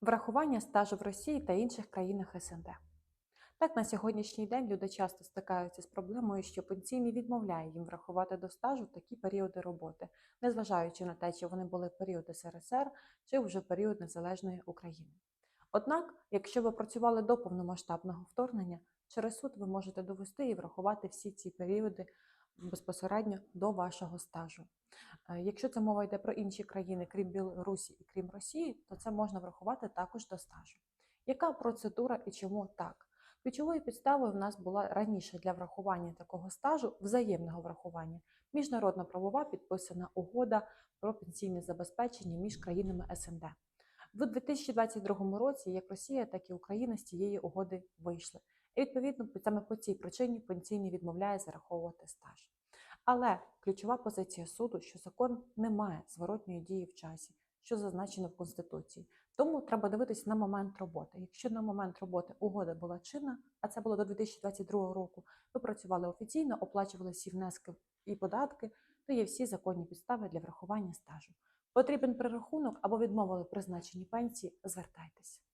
Врахування стажу в Росії та інших країнах СНД. Так, на сьогоднішній день люди часто стикаються з проблемою, що пенсійний відмовляє їм врахувати до стажу такі періоди роботи, незважаючи на те, чи вони були період СРСР чи вже період незалежної України. Однак, якщо ви працювали до повномасштабного вторгнення, через суд ви можете довести і врахувати всі ці періоди безпосередньо до вашого стажу. Е, Якщо це мова йде про інші країни, крім Білорусі і крім Росії, то це можна врахувати також до стажу. Яка процедура і чому так? Ключовою підставою в нас була раніше для врахування такого стажу взаємного врахування міжнародна правова підписана угода про пенсійне забезпечення між країнами СНД. В 2022 році як Росія, так і Україна з цієї угоди вийшли. І відповідно саме по цій причині пенсійний відмовляє зараховувати стаж. Але ключова позиція суду, що закон не має зворотньої дії в часі, що зазначено в Конституції. Тому треба дивитись на момент роботи. Якщо на момент роботи угода була чинна, а це було до 2022 року, ви працювали офіційно, оплачували всі внески і податки, то є всі законні підстави для врахування стажу. Потрібен перерахунок або відмовили призначені пенсії, звертайтеся.